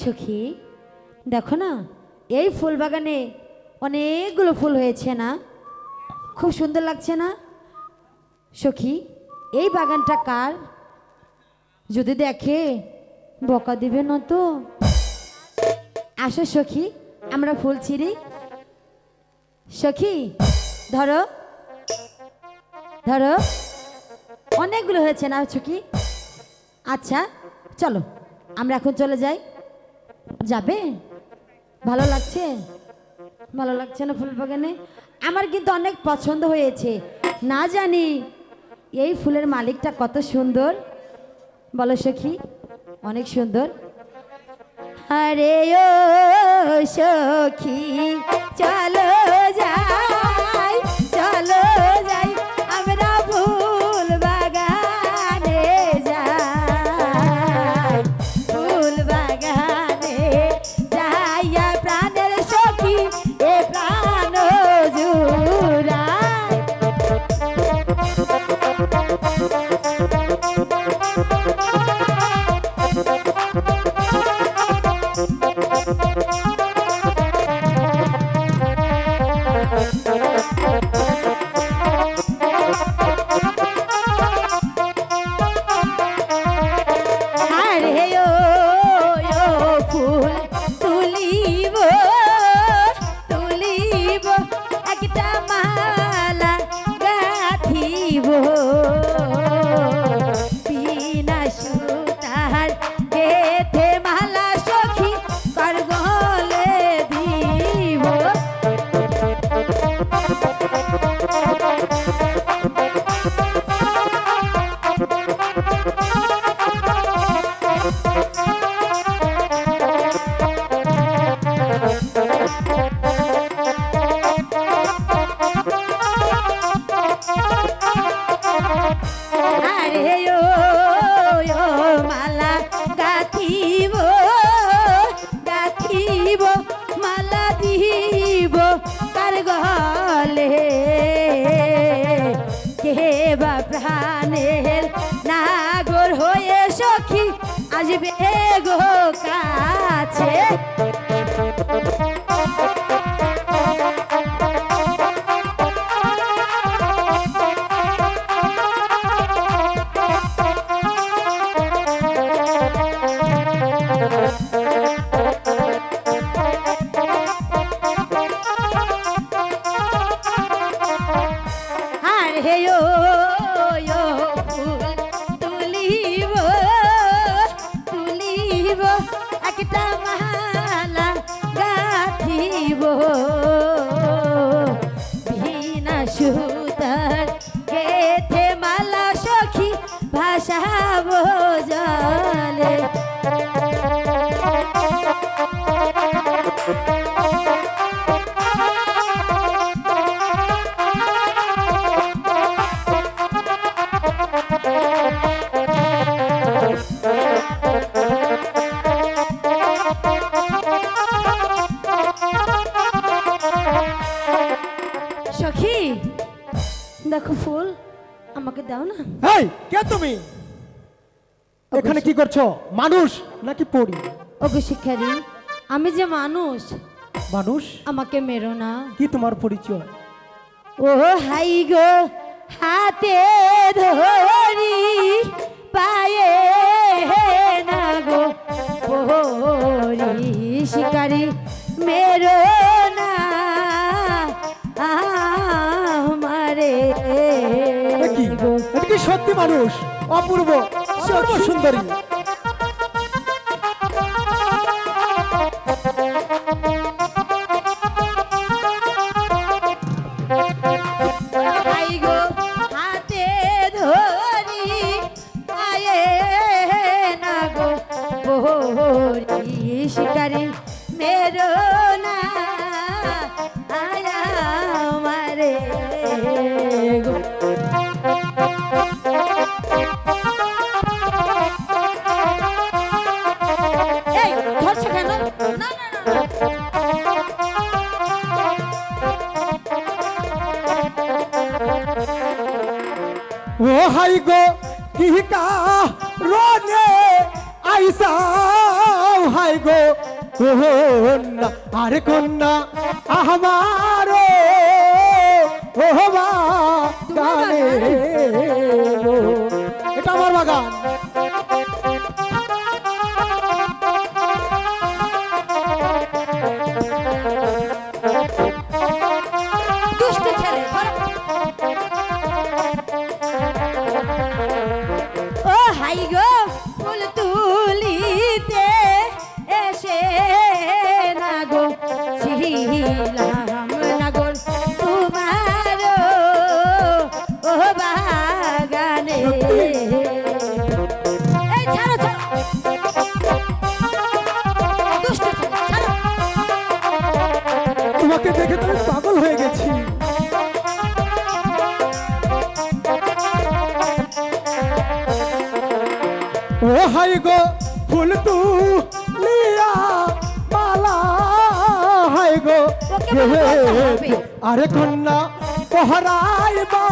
সখী, দেখো না, এই ফুল বাগানে অনেকগুলো ফুল হয়েছে না? খুব সুন্দর লাগছে না? সখী, এই বাগানটা কার? যদি দেখে, বকা দিবে না তো? আসো সখী, আমরা ফুল ছিঁড়ি। সখী, ধরো ধরো। অনেকগুলো হয়েছে না সখী? আচ্ছা চলো, আমরা এখন চলে যাই। যাবে? ভালো লাগছে? ভালো লাগছে না ফুল বাগানে? আমার কিন্তু অনেক পছন্দ হয়েছে। না জানি, এই ফুলের মালিকটা কত সুন্দর। বলো সখী, অনেক সুন্দর। আরে ও সখী, চলো যাই। সখী আসবে গো কাছে। আর ভাসাব জলে সখী দেখো ফুল। আমাকে দাও না। এই কে তুমি? এখানে কি করছ? মানুষ নাকি পড়ি? ওগো শিক্ষারি আমি যে মানুষ মানুষ? আমাকে মেরো না। কি তোমার পরিচয়? ও হাই গো হাতে ধরি। সত্যি মানুষ অপূর্ব সুন্দরী। শিকারি মেরো না আয়া রনে আইসাও হাই গো কন্যা আরে কন্যা আমার। এটা আমার বাগান দুষ্ট ছেলে তোমাকে দেখে তো আমি পাগল হয়ে গেছি। ও হাই গো ফুল তু লিয়া মালা। হাই গো। আরে কন্যা পহরাইবা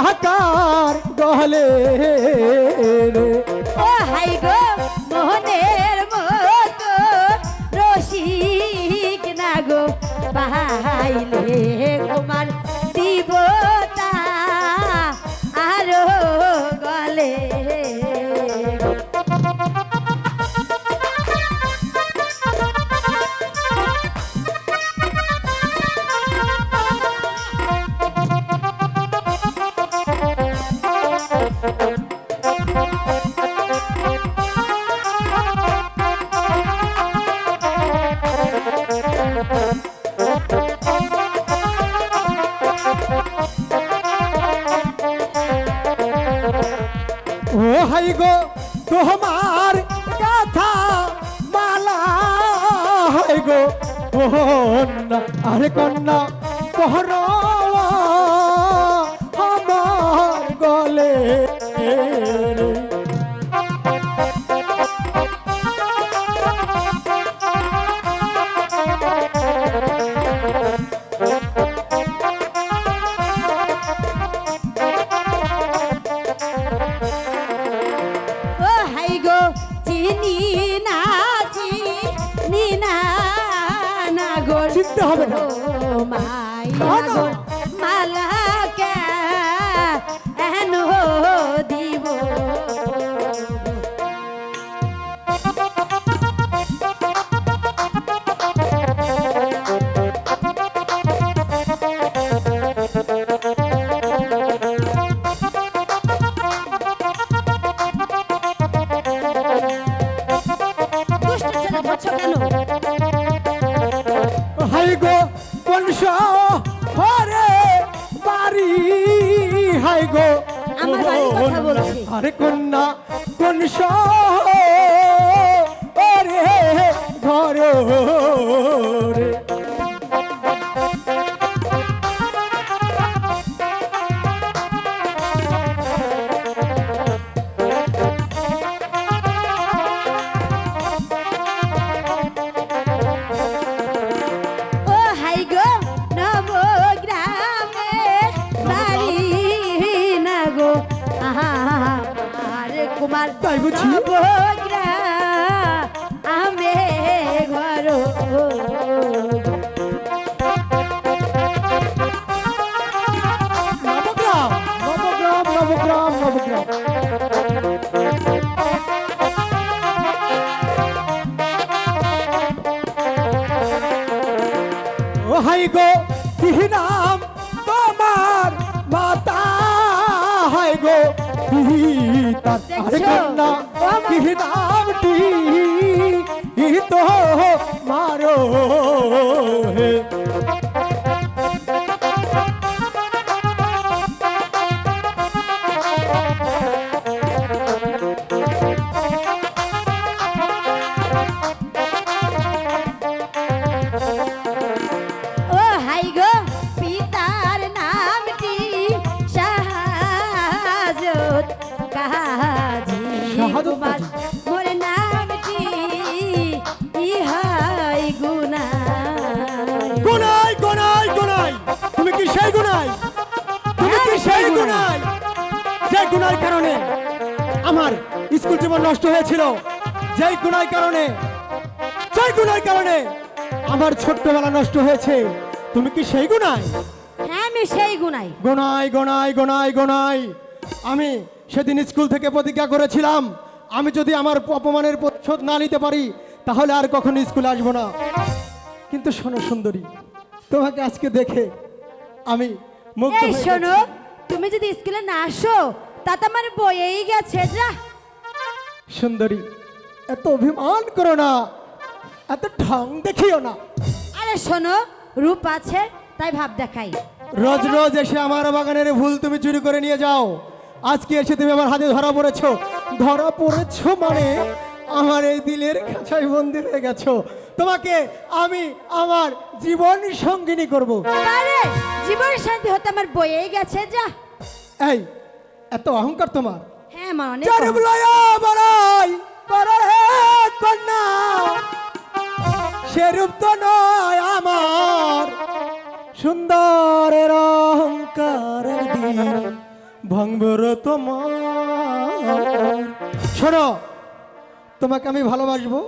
আকার গহলে ও হাই গো মোহনের মতো রসিক না গো পাইলে কুমার গো তোমার কথা মালা হয় গো। কন্যা আরে কন্যা পহর আমার গলে। চিনি নিনা না গো চিনতে হবে না। মাই না, বাড়ি হাই গো আমার বাড়ির কথা বলছি। আরে কন্যা কোন ঘর গো তার? কন্যা কি নামটি তো মারো হে। কি যে গুনার কারণে আমার স্কুল জীবন নষ্ট হয়েছিল যেই গুণার কারণে যেই গুণার কারণে আমার ছোট্টবেলা নষ্ট হয়েছে তুমি কি সেই গুণাই হ্যাঁ আমি সেই গুনাই গোনাই গোনাই গোনাই গোনাই আমি সেদিন স্কুল থেকে প্রতিজ্ঞা করেছিলাম আমি যদি আমার অপমানের প্রতিশোধ না নিতে পারি তাহলে আর কখনো স্কুলে আসব না। কিন্তু শোনো সুন্দরী তোমাকে আজকে দেখে আমি হয়ে শোনো। তুমি যদি স্কুলে না আসো তাতে আমার বইয়েই গেছে যা। সুন্দরী এত অভিমান করো না। এত ঢং দেখিও না। আরে শোনো রূপ আছে তাই ভাব দেখাই। রোজ রোজ এসে আমার বাগানের ফুল তুমি চুরি করে নিয়ে যাও। আজকে এসে তুমি আমার হাতে ধরা পড়েছো। ধরা পড়েছো মানে আমার এই দিলের খাঁচায় বন্দি হয়ে গেছো। তোমাকে আমি আমার জীবন সঙ্গিনী করব। আরে জীবন শান্তি হতে আমার বইয়েই গেছে যা। এই এত অহংকার তোমার। হ্যাঁ আমার অনেক লয়া বড়াই করর হে কন্যা। সেরূপ তো নয় আমার সুন্দরের অহংকারের দিন ভঙ্গর তোমার। শোনো তোমাকে আমি ভালোবাসবো।